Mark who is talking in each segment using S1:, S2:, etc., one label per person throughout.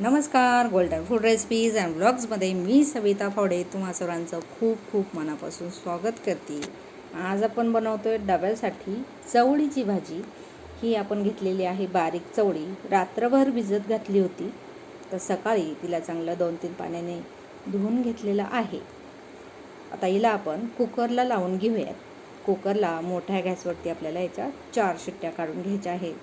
S1: नमस्कार golden food recipes and ब्लॉग्समध्ये मी सविता फावडे तुम्हा सर्वांचं खूप खूप मनापासून स्वागत करते. आज आपण बनवतो आहे डब्यासाठी चवळीची भाजी. ही आपण घेतलेली आहे बारीक चवळी. रात्रभर भिजत घातली होती. तर सकाळी तिला चांगलं दोन तीन पाण्याने धुवून घेतलेलं आहे. आता हिला आपण कुकरला लावून घेऊयात. कुकरला मोठ्या गॅसवरती आपल्याला याच्या चार शिट्ट्या काढून घ्यायच्या आहेत.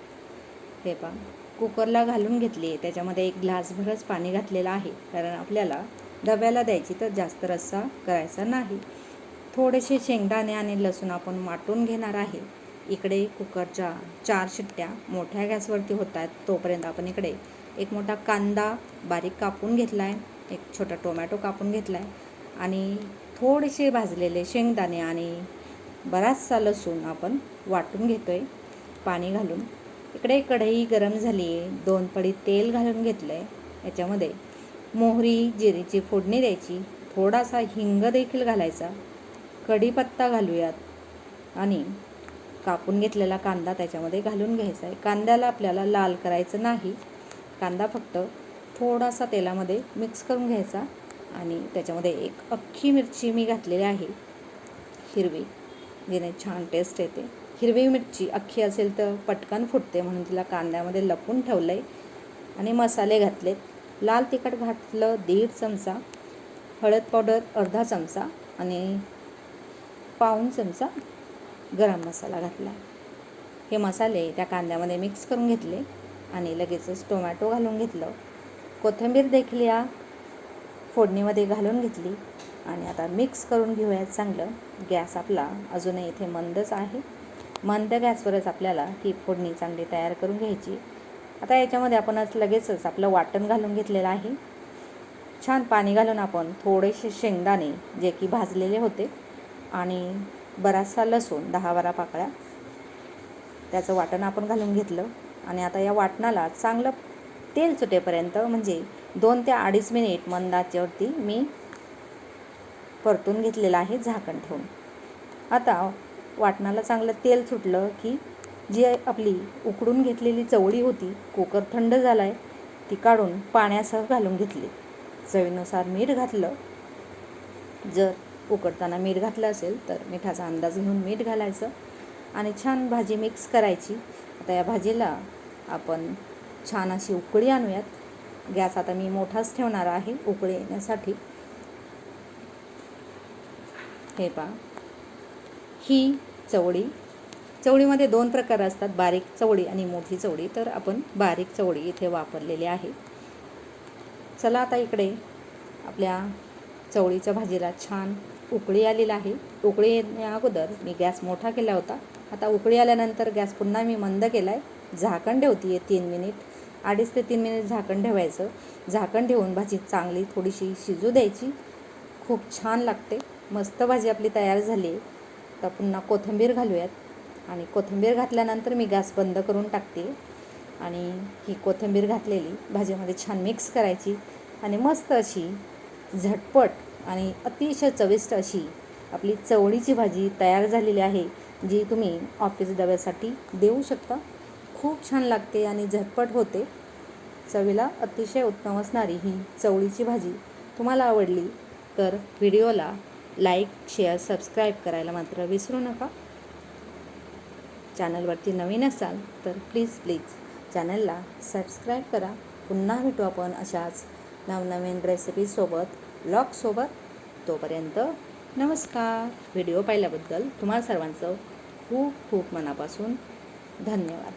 S1: हे पहा कुकरला घालून घेतली आहे. त्याच्यामध्ये एक ग्लासभरच पाणी घातलेलं आहे. कारण आपल्याला डब्याला द्यायची तर जास्त रस्सा करायचा नाही. थोडेसे शेंगदाणे आणि लसूण आपण वाटून घेणार आहे. इकडे कुकरच्या चार शिट्ट्या मोठ्या गॅसवरती होत आहेत. तोपर्यंत आपण इकडे एक मोठा कांदा बारीक कापून घेतला आहे एक छोटा टोमॅटो कापून घेतला आहे आणि थोडेसे भाजलेले शेंगदाणे आणि बराचसा लसूण आपण वाटून घेतो आहे पाणी घालून. इकडे कढई गरम झाली आहे दोन पडी तेल घालून घेतलं आहे याच्यामध्ये मोहरी जिरीची फोडणी द्यायची थोडासा हिंग देखील घालायचा. कढीपत्ता घालूयात. आणि कापून घेतलेला कांदा त्याच्यामध्ये घालून घ्यायचा आहे. कांद्याला आपल्याला लाल करायचं नाही. कांदा फक्त थोडासा तेलामध्ये मिक्स करून घ्यायचा. आणि त्याच्यामध्ये एक अख्खी मिरची मी घातलेली आहे. हिरवी जिने छान टेस्ट येते. हिरवी मिरची अख्खी असेल तर पटकन फुटते म्हणून तिला कांद्यामध्ये लपून ठेवलं आहे आणि मसाले घातलेत. लाल तिखट घातलं दीड चमचा हळद पावडर अर्धा चमचा आणि पाऊण चमचा गरम मसाला घातला. हे मसाले त्या कांद्यामध्ये मिक्स करून घेतले आणि लगेचच टोमॅटो घालून घेतलं. कोथिंबीर देखील या फोडणीमध्ये घालून घेतली. आणि आता मिक्स करून घेऊयात चांगलं. गॅस आपला अजूनही इथे मंदच आहे. मंद गॅसवरच आपल्याला ही फोडणी चांगली तयार करून घ्यायची. आता याच्यामध्ये आपणच लगेचच आपलं वाटण घालून घेतलेलं आहे. छान पाणी घालून आपण थोडेसे शेंगदाणे जे की भाजलेले होते आणि बराचसा लसूण दहा बारा पाकळ्या त्याचं वाटण आपण घालून घेतलं. आणि आता या वाटणाला चांगलं तेल सुटेपर्यंत म्हणजे दोन ते अडीच मिनिट मंदाच्यावरती मी परतून घेतलेलं आहे झाकण ठेवून. आता वाटणाला चांगलं तेल सुटलं की जी आपली उकडून घेतलेली चवळी होती कुकर थंड झाला आहे ती काढून पाण्यासह घालून घेतली. चवीनुसार मीठ घातलं. जर उकडताना मीठ घातलं असेल तर मिठाचा अंदाज घेऊन मीठ घालायचं आणि छान भाजी मिक्स करायची. आता या भाजीला आपण छान अशी उकळी आणूयात. गॅस आता मी मोठाच ठेवणार आहे. उकळी येण्यासाठी हे पहा. ही चवळी. चवळीमध्ये दोन प्रकार असतात बारीक चवळी आणि मोठी चवळी. तर आपण बारीक चवळी इथे वापरलेली आहे. चला आता इकडे आपल्या चवळीच्या भाजीला छान उकळी आलेला आहे. उकळी येण्या अगोदर मी गॅस मोठा केला होता. आता उकळी आल्यानंतर गॅस पुन्हा मी मंद केला आहे झाकण ठेवती आहे तीन मिनिट. अडीच ते तीन मिनिट झाकण ठेवायचं. झाकण ठेवून भाजी चांगली थोडीशी शिजू द्यायची. खूप छान लागते. मस्त भाजी आपली तयार झाली. आता पुन्हा कोथिंबीर घालूयात. आणि कोथिंबीर घातल्यानंतर मी गॅस बंद करून टाकते. आणि ही कोथिंबीर घातलेली भाजीमध्ये छान मिक्स करायची. आणि मस्त अशी झटपट आणि अतिशय चविष्ट अशी आपली चवळीची भाजी तयार झालेली आहे जी तुम्ही ऑफिस डब्यासाठी देऊ शकता. खूप छान लागते आणि झटपट होते. चवीला अतिशय उत्तम असणारी ही चवळीची भाजी तुम्हाला आवडली तर व्हिडिओला लाईक शेअर सबस्क्राईब करायला मात्र विसरू नका. चॅनलवरती नवीन असाल तर प्लीज प्लीज चॅनलला सबस्क्राईब करा. पुन्हा भेटू आपण अशाच नवनवीन रेसिपीसोबत ब्लॉगसोबत तोपर्यंत नमस्कार. व्हिडिओ पाहिल्याबद्दल तुम्हाला सर्वांचं खूप खूप मनापासून धन्यवाद.